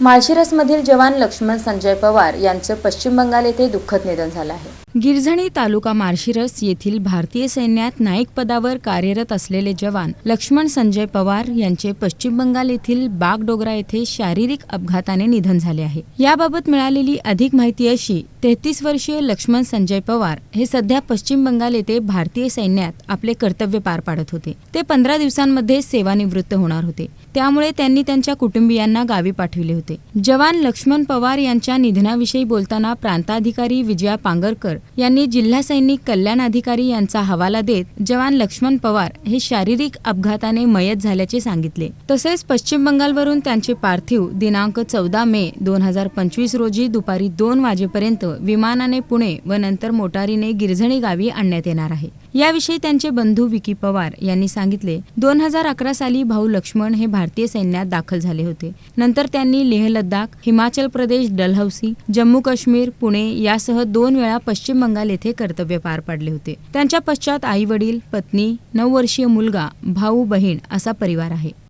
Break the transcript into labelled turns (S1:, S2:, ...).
S1: माळशिरसमधील जवान लक्ष्मण संजय पवार यांचं पश्चिम बंगाल येथे दुःखद निधन झालं आहे.
S2: गिरझणी तालुका मार्शिरस येथील भारतीय सैन्यात नाईक पदावर कार्यरत असलेले जवान लक्ष्मण संजय पवार यांचे पश्चिम बंगाल येथील बागडोगरा येथे शारीरिक अपघाताने निधन झाले आहे. याबाबत मिळालेली अधिक माहिती अशी तेहतीस वर्षीय लक्ष्मण संजय पवार हे सध्या पश्चिम बंगाल येथे भारतीय सैन्यात आपले कर्तव्य पार पाडत होते. ते पंधरा दिवसांमध्ये सेवानिवृत्त होणार होते. त्यामुळे त्यांनी त्यांच्या कुटुंबियांना गावी पाठविले होते. जवान लक्ष्मण पवार यांच्या निधनाविषयी बोलताना प्रांताधिकारी विजया पांगरकर यांनी जिल्हा सैनिक कल्याण अधिकारी यांचा हवाला देत जवान लक्ष्मण पवार हे शारीरिक अपघाताने मयत झाल्याचे सांगितले. तसेच पश्चिम बंगालवरून त्यांचे पार्थिव दिनांक चौदा मे दोन हजार पंचवीस रोजी दुपारी दोन वाजेपर्यंत विमानाने पुणे व नंतर मोटारीने गिरझणी गावी आणण्यात येणार आहे. याविषयी त्यांचे बंधू विकी पवार यांनी सांगितले दोन हजार अकरा साली भाऊ लक्ष्मण हे भारतीय सैन्यात दाखल झाले होते. नंतर त्यांनी लेह लद्दाख हिमाचल प्रदेश डलहौसी जम्मू काश्मीर पुणे यासह दोन वेळा पश्चिम बंगाल येथे कर्तव्य पार पाडले होते. त्यांच्या पश्चात आई वडील पत्नी नऊ वर्षीय मुलगा भाऊ बहीण असा परिवार आहे.